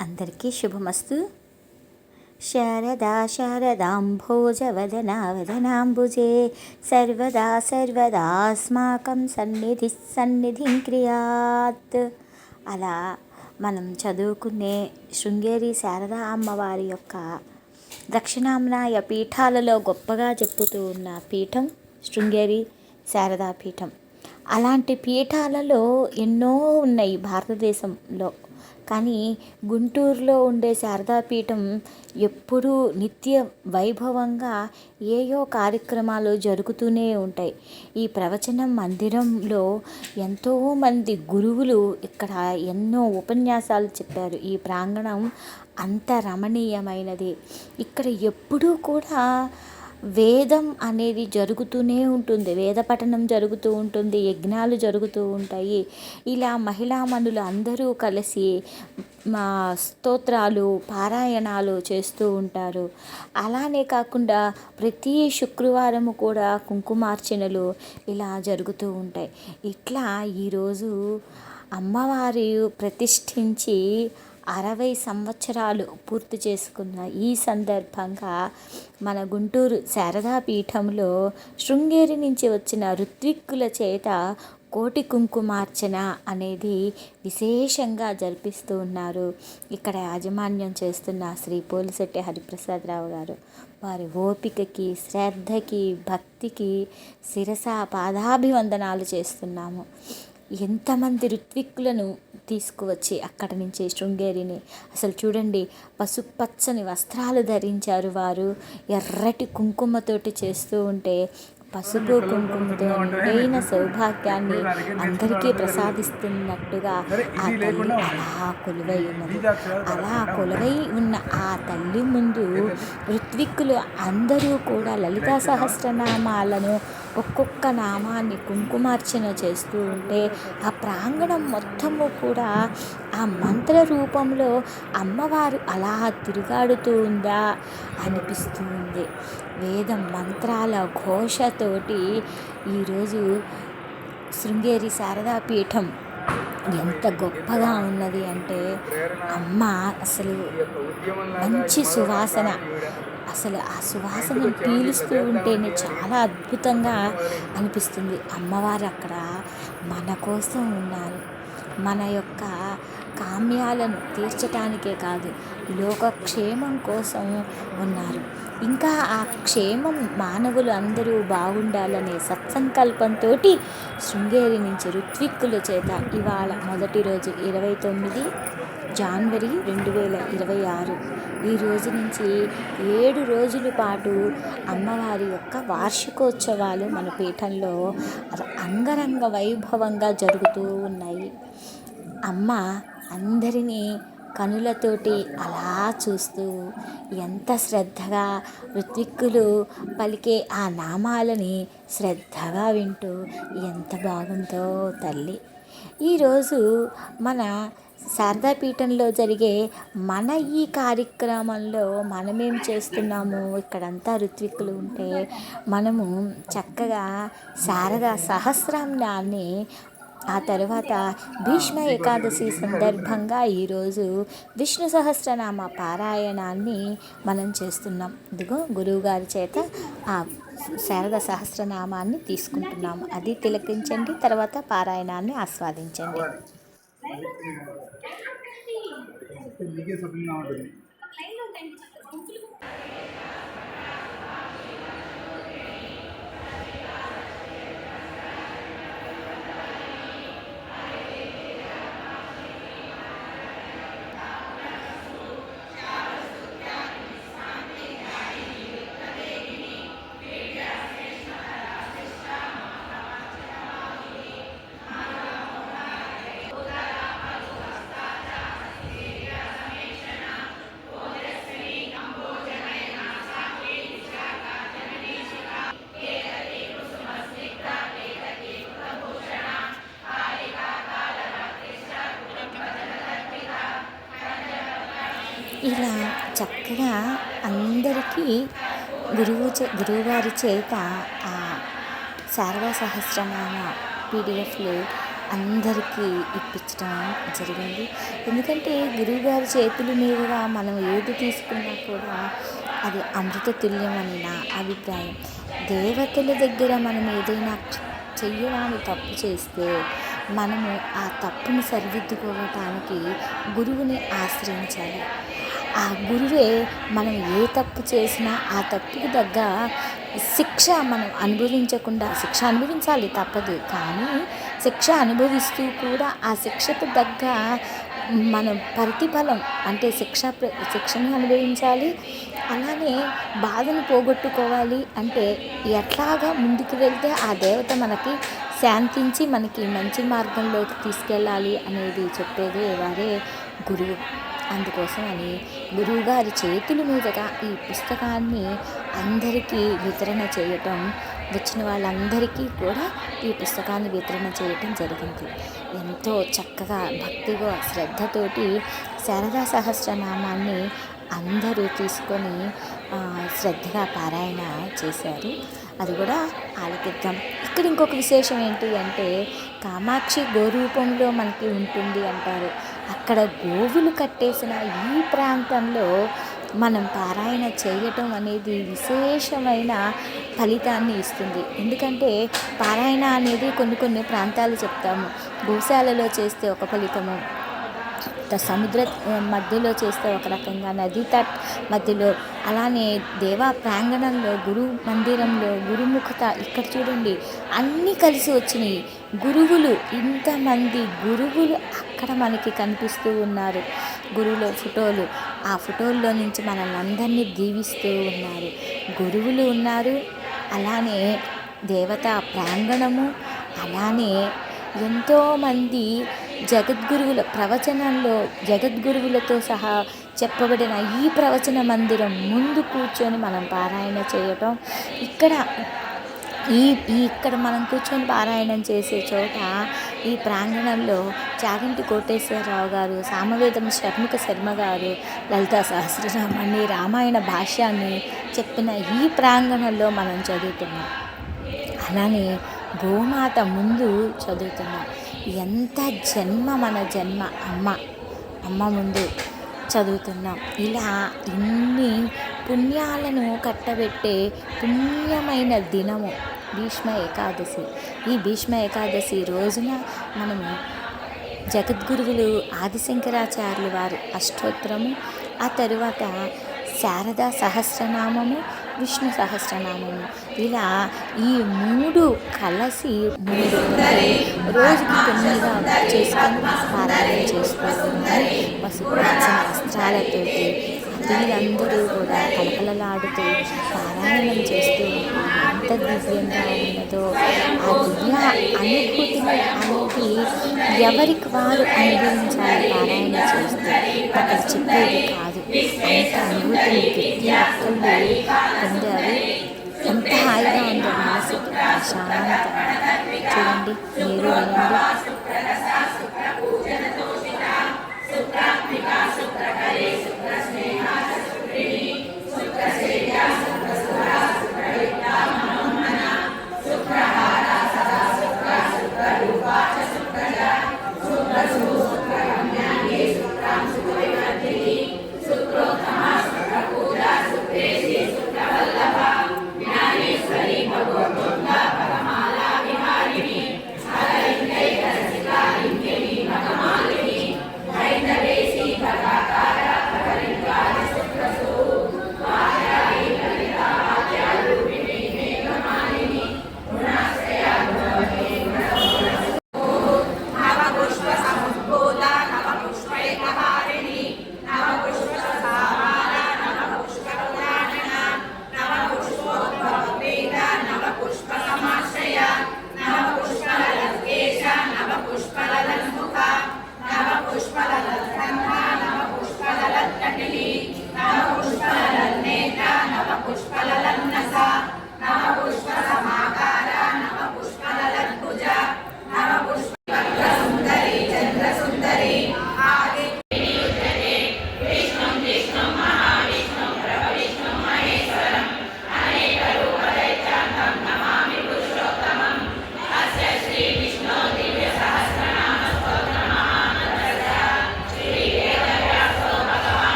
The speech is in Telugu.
అందరికీ శుభమస్తు. శారదా శారదాంభోజవదనావదనాంబుజే సర్వదా సర్వదాస్మాకం సన్నిధి సన్నిధిం క్రియాత్. అలా మనం చదువుకునే శృంగేరి శారదా అమ్మవారి యొక్క దక్షిణామ్నాయ పీఠాలలో గొప్పగా చెప్పుతూ ఉన్న పీఠం శృంగేరి శారదా పీఠం. అలాంటి పీఠాలలో ఎన్నో ఉన్నాయి భారతదేశంలో. కానీ గుంటూరులో ఉండే శారదాపీఠం ఎప్పుడూ నిత్య వైభవంగా ఏయో కార్యక్రమాలు జరుగుతూనే ఉంటాయి. ఈ ప్రవచనం మందిరంలో ఎంతోమంది గురువులు ఇక్కడ ఎన్నో ఉపన్యాసాలు చెప్పారు. ఈ ప్రాంగణం అంత రమణీయమైనది. ఇక్కడ ఎప్పుడూ కూడా వేదం అనేది జరుగుతూనే ఉంటుంది. వేద పఠనం జరుగుతూ ఉంటుంది. యజ్ఞాలు జరుగుతూ ఉంటాయి. ఇలా మహిళామణులు అందరూ కలిసి మా స్తోత్రాలు పారాయణాలు చేస్తూ ఉంటారు. అలానే కాకుండా ప్రతి శుక్రవారము కూడా కుంకుమార్చనలు ఇలా జరుగుతూ ఉంటాయి. ఇట్లా ఈరోజు అమ్మవారి ప్రతిష్ఠించి అరవై సంవత్సరాలు పూర్తి చేసుకున్న ఈ సందర్భంగా మన గుంటూరు శారదా పీఠంలో శృంగేరి నుంచి వచ్చిన ఋత్విక్కుల చేత కోటి కుంకుమార్చన అనేది విశేషంగా జరిపిస్తూ ఉన్నారు. ఇక్కడ యాజమాన్యం చేస్తున్న శ్రీ పోలిశెట్టి హరిప్రసాదరావు గారు. వారి ఓపికకి శ్రద్ధకి భక్తికి శిరస పాదాభివందనాలు చేస్తున్నాము. ఎంతమంది ఋత్విక్కులను తీసుకువచ్చి అక్కడి నుంచి శృంగేరిని. అసలు చూడండి పసుపచ్చని వస్త్రాలు ధరించారు వారు. ఎర్రటి కుంకుమతోటి చేస్తూ ఉంటే పసుపు కుంకుమతో నిండైన సౌభాగ్యాన్ని అందరికీ ప్రసాదిస్తున్నట్టుగా ఆ తల్లి అలా కొలువై ఉన్నది. అలా కొలువై ఉన్న ఆ తల్లి ముందు ఋత్విక్కులు అందరూ కూడా లలితా సహస్రనామాలను ఒక్కొక్క నామాన్ని కుంకుమార్చన చేస్తూ ఉంటే ఆ ప్రాంగణం మొత్తము కూడా ఆ మంత్ర రూపంలో అమ్మవారు అలా తిరుగాడుతూ ఉందా అనిపిస్తుంది. వేదం మంత్రాల ఘోషతోటి ఈరోజు శృంగేరి శారదా పీఠం ఎంత గొప్పగా ఉన్నది అంటే అమ్మ అసలు మంచి సువాసన. అసలు ఆ సువాసన పీలుస్తూ ఉంటేనే చాలా అద్భుతంగా అనిపిస్తుంది. అమ్మవారు అక్కడ మన కోసం ఉన్నారు. మన యొక్క కామ్యాలను తీర్చటానికే కాదు లోకక్షేమం కోసం ఉన్నారు. ఇంకా ఆ క్షేమం మానవులు అందరూ బాగుండాలనే సత్సంకల్పంతో శృంగేరి నుంచి ఋత్విక్కుల చేత ఇవాళ మొదటి రోజు ఇరవై తొమ్మిది జనవరి రెండు వేల ఇరవై ఆరు. ఈ రోజు నుంచి ఏడు రోజుల పాటు అమ్మవారి యొక్క వార్షికోత్సవాలు మన పీఠంలో అంగరంగ వైభవంగా జరుగుతూ ఉన్నాయి. అమ్మ అందరినీ కనులతోటి అలా చూస్తూ ఎంత శ్రద్ధగా ఋత్విక్కులు పలికే ఆ నామాలని శ్రద్ధగా వింటూ ఎంత బాగుందో తల్లి. ఈరోజు మన శారదాపీఠంలో జరిగే మన ఈ కార్యక్రమంలో మనమేం చేస్తున్నాము? ఇక్కడంతా ఋత్విక్కులు ఉంటే మనము చక్కగా శారదా సహస్రాన్ని ఆ తర్వాత భీష్మ ఏకాదశి సందర్భంగా ఈరోజు విష్ణు సహస్రనామ పారాయణాన్ని మనం చేస్తున్నాం. ఇదిగో గురువుగారి చేత ఆ శారద సహస్రనామాన్ని తీసుకుంటున్నాము. అది తిలకించండి తర్వాత పారాయణాన్ని ఆస్వాదించండి. ఇలా చక్కగా అందరికీ గురువు చే గురువుగారి చేత ఆ శారదా సహస్రనామ పీడిఎఫ్లు అందరికీ ఇప్పించడం జరిగింది. ఎందుకంటే గురువుగారి చేతుల మీదుగా మనం ఏది తీసుకున్నా కూడా అది అమృత తుల్యమని నా అభిప్రాయం. దేవతల దగ్గర మనం ఏదైనా చెయ్యడానికి తప్పు చేస్తే మనము ఆ తప్పుని సరిదిద్దుకోవటానికి గురువుని ఆశ్రయించాలి. ఆ గురువే మనం ఏ తప్పు చేసినా ఆ తప్పుకు తగ్గ శిక్ష మనం అనుభవించకుండా శిక్ష అనుభవించాలి తప్పదు. కానీ శిక్ష అనుభవిస్తూ కూడా ఆ శిక్షకు తగ్గ మనం ప్రతిఫలం అంటే శిక్ష శిక్షను అనుభవించాలి. అలానే బాధను పోగొట్టుకోవాలి అంటే ఎట్లాగా ముందుకు వెళ్తే ఆ దేవత మనకి శాంతించి మనకి మంచి మార్గంలోకి తీసుకెళ్ళాలి అనేది చెప్పేది వారే గురువు. అందుకోసం అని గురువు గురువుగారి చేతుల మీదుగా ఈ పుస్తకాన్ని అందరికీ వితరణ చేయటం వచ్చిన వాళ్ళందరికీ కూడా ఈ పుస్తకాన్ని వితరణ చేయటం జరిగింది. ఎంతో చక్కగా భక్తిగా శ్రద్ధతోటి శారదా సహస్రనామాన్ని అందరూ తీసుకొని శ్రద్ధగా పారాయణ చేశారు. అది కూడా ఆలకిద్దాం. ఇక్కడ ఇంకొక విశేషం ఏంటి అంటే కామాక్షి గోరూపంలో మనకి ఉంటుంది అంటారు. అక్కడ గోవులు కట్టేసిన ఈ ప్రాంతంలో మనం పారాయణ చేయటం అనేది విశేషమైన ఫలితాన్ని ఇస్తుంది. ఎందుకంటే పారాయణ అనేది కొన్ని కొన్ని ప్రాంతాలు చెప్తాము. గోశాలలో చేస్తే ఒక ఫలితము సముద్ర మధ్యలో చేస్తే ఒక రకంగా నదీ తట్ మధ్యలో అలానే దేవా ప్రాంగణంలో గురు మందిరంలో గురుముఖత ఇక్కడ చూడండి. అన్నీ కలిసి వచ్చినాయి. గురువులు ఇంతమంది గురువులు అక్కడ మనకి కనిపిస్తూ ఉన్నారు. గురువుల ఫోటోలు ఆ ఫోటోల్లో నుంచి మనల్ని అందరినీ దీవిస్తూ ఉన్నారు. గురువులు ఉన్నారు. అలానే దేవత ప్రాంగణము అలానే ఎంతోమంది జగద్గురువుల ప్రవచనంలో జగద్గురువులతో సహా చెప్పబడిన ఈ ప్రవచన మందిరం ముందు కూర్చొని మనం పారాయణ చేయటం. ఇక్కడ ఈ ఈ ఇక్కడ మనం కూర్చొని పారాయణం చేసే చోట ఈ ప్రాంగణంలో చాగంటి కోటేశ్వరరావు గారు సామవేదం షణ్ముఖ శర్మ గారు లలితా సహస్రనామాన్ని రామాయణ భాష్యాన్ని చెప్పిన ఈ ప్రాంగణంలో మనం చదువుతున్నాం. అలానే గోమాత ముందు చదువుతున్నాం. ఎంత జన్మ మన జన్మ అమ్మ. అమ్మ ముందు చదువుతున్నాం. ఇలా ఇన్ని పుణ్యాలను కట్టబెట్టే పుణ్యమైన దినము భీష్మ ఏకాదశి. ఈ భీష్మ ఏకాదశి రోజున మనము జగద్గురువులు ఆదిశంకరాచార్యులు వారి అష్టోత్తరము ఆ తరువాత శారదా సహస్రనామము విష్ణు సహస్రనామము. ఇలా ఈ మూడు కలిసి మూడు రోజుకి తొమ్మిదిగా చేసుకొని పారాయణ చేసుకుంటుంది పసుపు వస్త్రాలతోటి వీళ్ళందరూ కూడా కలకలలాడుతూ పారాయణం చేస్తూ ఎంత దివ్యంగా ఉన్నదో ఆ దివ్య అనుభూతిని అనేది ఎవరికి వారు అనుభవించాలి పారాయణ చేస్తూ? అక్కడ చెప్పేది కాదు. అంటే అది ఎంత హాయిగా ఉందో మనసు శాంత చూడండి మీరు వినండి.